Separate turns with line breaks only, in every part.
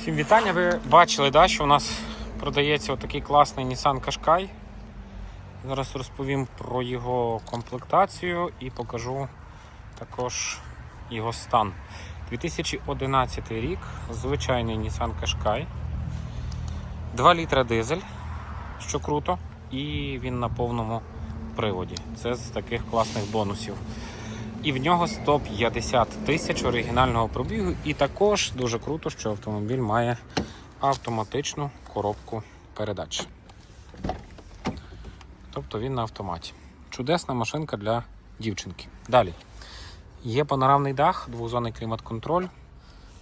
Всім вітання. Ви бачили, да, що у нас продається отакий класний Nissan Qashqai. Зараз розповім про його комплектацію і покажу також його стан. 2011 рік, звичайний Nissan Qashqai. 2 літра дизель, що круто, і він на повному приводі. Це з таких класних бонусів. І в нього 150 тисяч оригінального пробігу. І також дуже круто, що автомобіль має автоматичну коробку передач. Тобто він на автоматі. Чудесна машинка для дівчинки. Далі. Є панорамний дах, двохзонний клімат-контроль,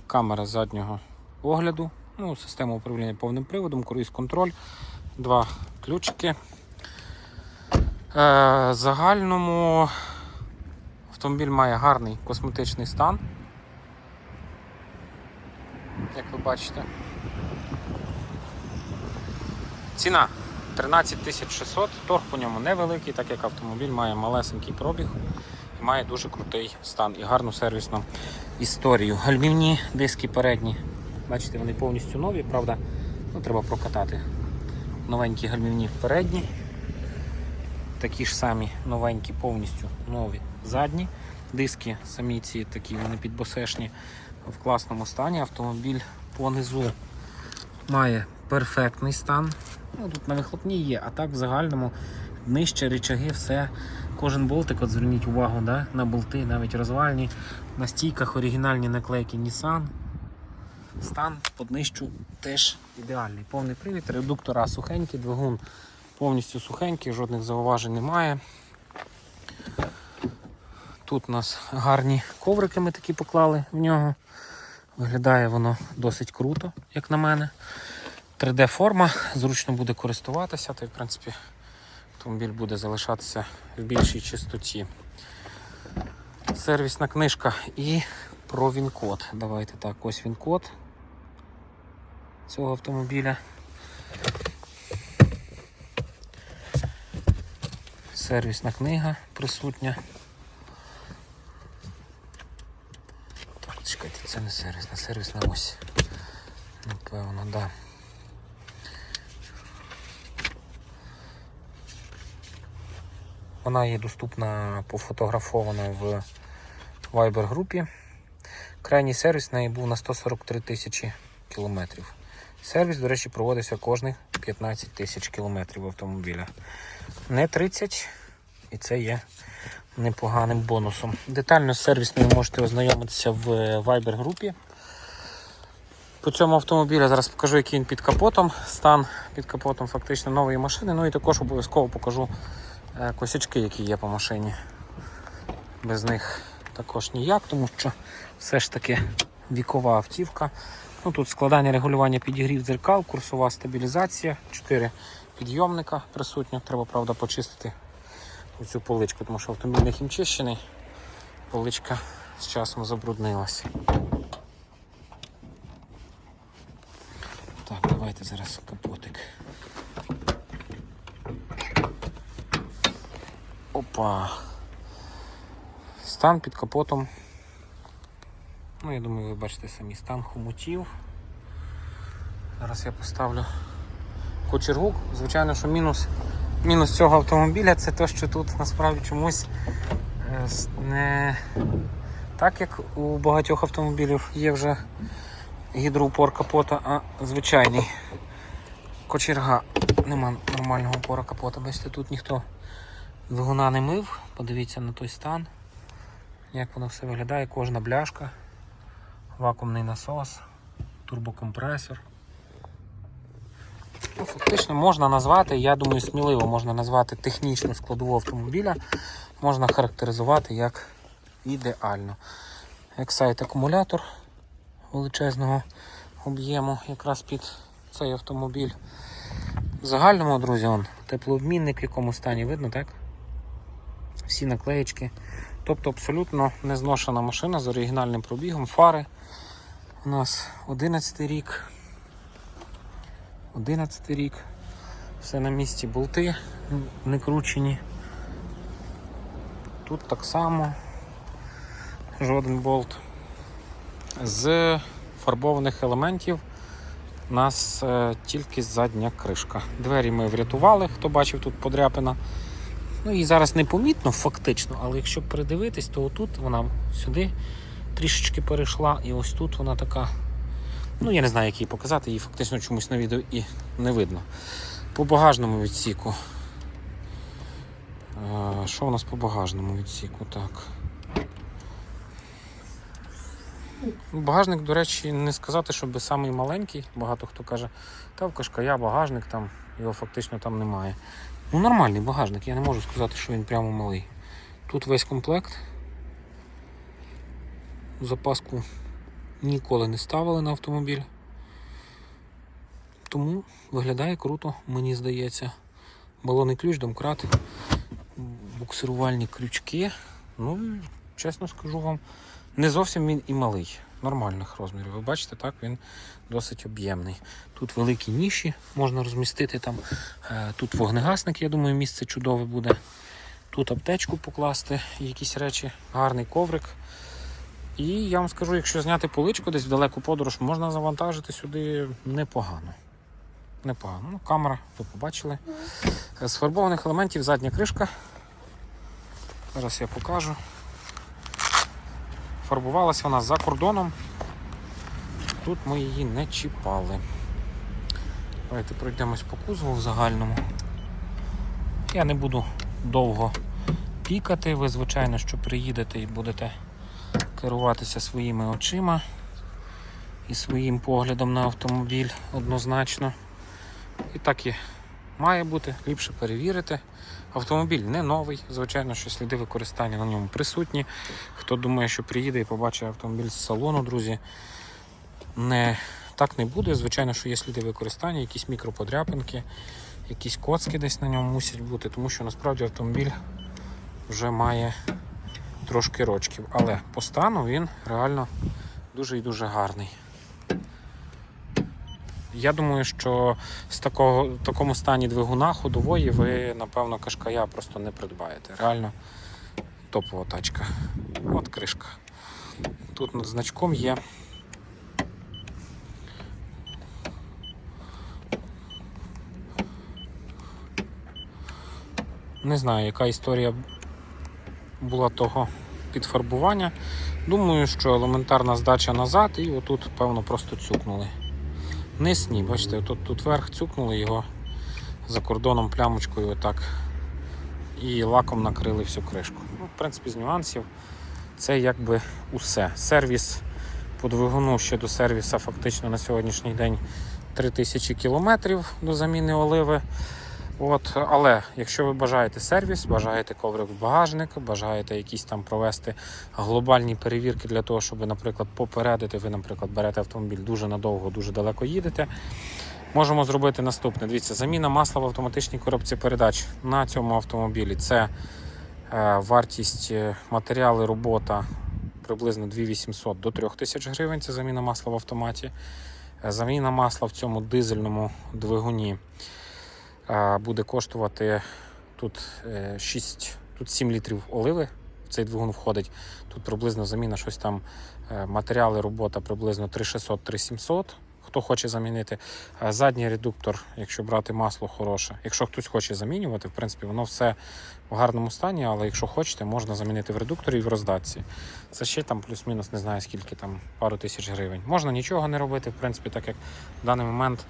камера заднього огляду, ну, система управління повним приводом, круїз-контроль, два ключики. Е, загальному Автомобіль має гарний косметичний стан. Як ви бачите. Ціна 13 600, торг по ньому невеликий, так як автомобіль має малесенький пробіг і має дуже крутий стан і гарну сервісну історію. Гальмівні диски передні. Бачите, вони повністю нові, правда, ну, треба прокатати. Новенькі гальмівні передні. Такі ж самі новенькі, повністю нові задні. Диски самі ці такі, вони підбосешні в класному стані. Автомобіль понизу має перфектний стан. Ну, Тут на вихлопній є, а так в загальному нижче речаги, все. Кожен болтик, от зверніть увагу да, на болти, навіть розвальні. На стійках оригінальні наклейки Nissan. Стан по днищу теж ідеальний. Повний привід, редуктора сухенький, двигун повністю сухенький, жодних зауважень немає. Тут у нас гарні коврики ми такі поклали в нього. Виглядає воно досить круто, як на мене. 3D-форма, зручно буде користуватися, то в принципі автомобіль буде залишатися в більшій чистоті. Сервісна книжка і про він-код. Давайте так, ось він-код цього автомобіля. Сервісна книга присутня. Так, чекайте, це не сервісна, сервісна ось. Напевно, так. Да. Вона є доступна пофотографована в Viber групі. Крайній сервіс в неї був на 143 тисячі кілометрів. Сервіс, до речі, проводився кожних 15 тисяч кілометрів автомобіля. Не 30, і це є непоганим бонусом. Детально з сервісною можете ознайомитися в Viber групі. По цьому автомобілю зараз покажу, який він під капотом. Стан під капотом фактично нової машини. Ну і також обов'язково покажу е, косячки, які є по машині. Без них також ніяк, тому що все ж таки вікова автівка. Ну, Тут складання регулювання підігрів дзеркал, курсова стабілізація, 4 підйомника присутні. Треба, правда, почистити цю поличку, тому що автомобіль не хімчищений, поличка з часом забруднилась. Так, давайте зараз капотик. Опа. Стан під капотом. Ну, я думаю, ви бачите самі стан хомутів. Зараз я поставлю кочергу. Звичайно, що мінус, мінус цього автомобіля це те, що тут насправді чомусь е, не так, як у багатьох автомобілів є вже гідроупор капота, а звичайний кочерга. Нема нормального упора капота. Бачите, тут ніхто двигуна не мив. Подивіться на той стан, як воно все виглядає, кожна бляшка, вакуумний насос, турбокомпресор. Ну, Фактично можна назвати, я думаю, сміливо можна назвати технічну складову автомобіля, можна характеризувати як ідеально. Ексайт акумулятор величезного об'єму якраз під цей автомобіль. В загальному, друзі, он, теплообмінник в якому стані видно, так? Всі наклеєчки. Тобто абсолютно незношена машина з оригінальним пробігом. Фари у нас 11 рік. 11 рік. Все на місці болти не кручені. Тут так само жоден болт. З фарбованих елементів у нас е, тільки задня кришка. Двері ми врятували, хто бачив тут подряпина. Ну і зараз непомітно, фактично, але якщо придивитись, то отут вона сюди трішечки перейшла, і ось тут вона така. Ну, я не знаю, як її показати, її фактично чомусь на відео і не видно. По багажному відсіку. Що у нас по багажному відсіку? Так. Ну, Багажник, до речі, не сказати, щоб самий маленький. Багато хто каже, та в Кашкая багажник там, його фактично там немає. Ну, нормальний багажник, я не можу сказати, що він прямо малий. Тут весь комплект. Запаску ніколи не ставили на автомобіль. Тому виглядає круто, мені здається. Балонний ключ, домкрат, буксирувальні крючки. Ну, чесно скажу вам, не зовсім він і малий, нормальних розмірів. Ви бачите, так, він досить об'ємний. Тут великі ніші, можна розмістити там. Е, Тут вогнегасник, я думаю, місце чудове буде. Тут аптечку покласти, якісь речі, гарний коврик. І я вам скажу, якщо зняти поличку десь в далеку подорож, можна завантажити сюди непогано. Непогано. Ну, камера, ви побачили. З фарбованих елементів задня кришка. Зараз я покажу. Фарбувалася вона за кордоном. Тут ми її не чіпали. Давайте пройдемось по кузову в загальному. Я не буду довго пікати. Ви, звичайно, що приїдете і будете керуватися своїми очима і своїм поглядом на автомобіль однозначно. І так і має бути, ліпше перевірити. Автомобіль не новий, звичайно, що сліди використання на ньому присутні. Хто думає, що приїде і побачить автомобіль з салону, друзі, не, так не буде. Звичайно, що є сліди використання, якісь мікроподряпинки, якісь коцки десь на ньому мусять бути, тому що насправді автомобіль вже має трошки рочків. Але по стану він реально дуже і дуже гарний. Я думаю, що з такого, в такому стані двигуна ходової ви, напевно, кашкая просто не придбаєте. Реально топова тачка. От кришка. Тут над значком є. Не знаю, яка історія була того підфарбування. Думаю, що елементарна здача назад і отут, певно, просто цюкнули. Низ ні, бачите, тут, тут верх цюкнули його за кордоном плямочкою отак. І лаком накрили всю кришку. Ну, в принципі, з нюансів це якби усе. Сервіс по двигуну ще до сервіса фактично на сьогоднішній день 3000 кілометрів до заміни оливи. От, але якщо ви бажаєте сервіс, бажаєте коврик в багажник, бажаєте якісь там провести глобальні перевірки для того, щоб, наприклад, попередити, ви, наприклад, берете автомобіль дуже надовго, дуже далеко їдете. Можемо зробити наступне. Дивіться, заміна масла в автоматичній коробці передач на цьому автомобілі. Це е, вартість е, матеріали, робота приблизно 2800 до 3000 гривень. Це заміна масла в автоматі. Е, Заміна масла в цьому дизельному двигуні буде коштувати тут е, 6, тут 7 літрів оливи. В цей двигун входить. Тут приблизно заміна щось там, е, матеріали, робота приблизно 3600-3700. Хто хоче замінити Е, задній редуктор, якщо брати масло хороше. Якщо хтось хоче замінювати, в принципі, воно все в гарному стані, але якщо хочете, можна замінити в редукторі і в роздатці. Це ще там плюс-мінус, не знаю скільки там, пару тисяч гривень. Можна нічого не робити, в принципі, так як в даний момент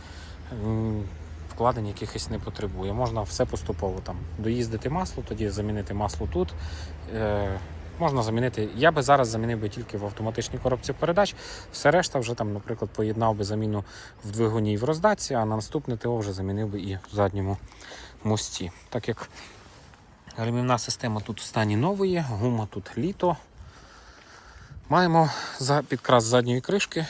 вкладень якихось не потребує. Можна все поступово там доїздити масло, тоді замінити масло тут. Е, можна замінити. Я би зараз замінив би тільки в автоматичній коробці передач. Все решта вже там, наприклад, поєднав би заміну в двигуні і в роздатці, а на наступне ТО вже замінив би і в задньому мості. Так як ремівна система тут в стані нової, гума тут літо. Маємо за підкрас задньої кришки.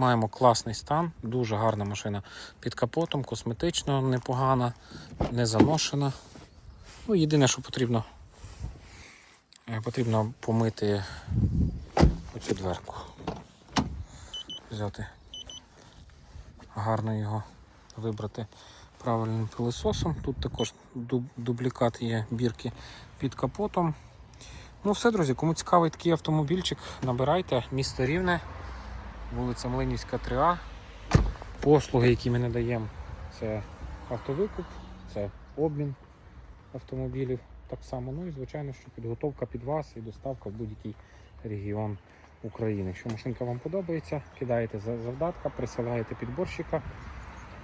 Маємо класний стан, дуже гарна машина під капотом, косметично непогана, не заношена. Ну, єдине, що потрібно, е, потрібно помити оцю дверку. Взяти гарно його вибрати правильним пилососом. Тут також дублікат є бірки під капотом. Ну все, друзі, кому цікавий такий автомобільчик, набирайте місто Рівне, вулиця Млинівська, 3А. Послуги, які ми надаємо, це автовикуп, це обмін автомобілів так само. Ну і звичайно, що підготовка під вас і доставка в будь-який регіон України. Якщо машинка вам подобається, кидаєте завдатка, присилаєте підборщика.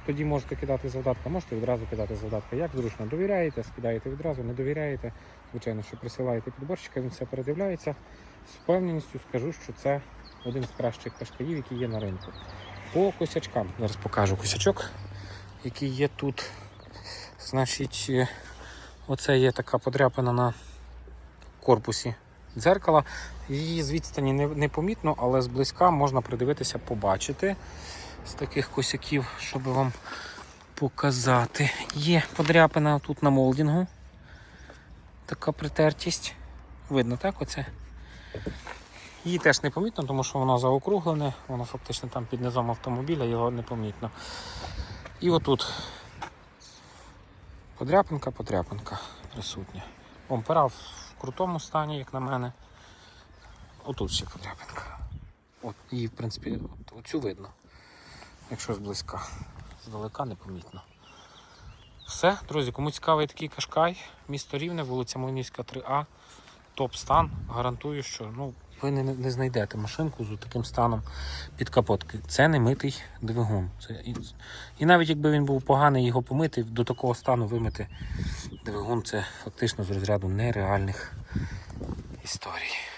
Тоді можете кидати завдатка, можете відразу кидати завдатка. Як зручно довіряєте, скидаєте відразу, не довіряєте. Звичайно, що присилаєте підборщика, він все передивляється. З впевненістю скажу, що це один з кращих кашкаїв, які є на ринку. По косячкам. Зараз покажу косячок, який є тут. Значить, е, оце є така подряпина на корпусі дзеркала. Її з відстані не помітно, але зблизька можна придивитися, побачити з таких косяків, щоб вам показати. Є подряпина тут на молдінгу. Така притертість. Видно, так? Оце? Її теж не помітно, тому що воно заокруглене, воно фактично там під низом автомобіля, його не помітно. І отут подряпинка, подряпинка присутня. Бампера в крутому стані, як на мене. Отут ще подряпинка. От, її, в принципі, оцю видно, якщо зблизька. Здалека непомітно. Все, друзі, кому цікавий такий кашкай, місто Рівне, вулиця Млинівська, 3А, топ стан. Гарантую, що ну, ви не, не знайдете машинку з таким станом під капотки. Це не митий двигун. Це, і, і навіть якби він був поганий, його помити, до такого стану вимити двигун це фактично з розряду нереальних історій.